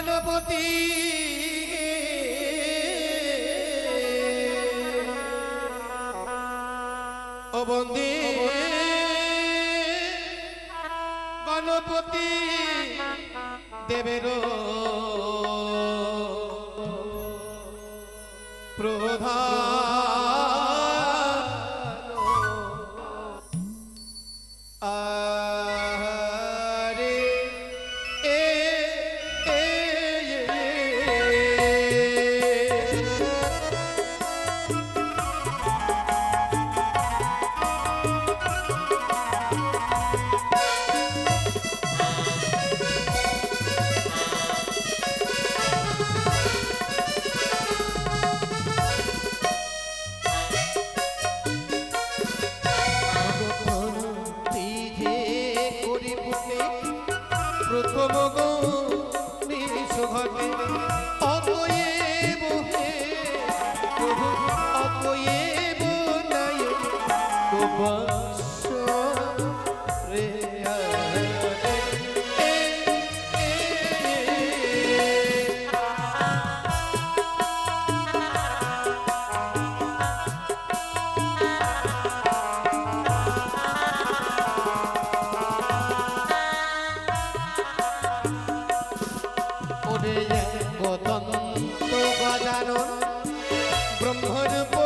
গণপতি। অবন্দি গণপতি দেবের। প্রধান প্রথম গণেশ ঘটে অতএব হে প্রভু গোবৎস গতন্ত গজানন ব্রহ্মণ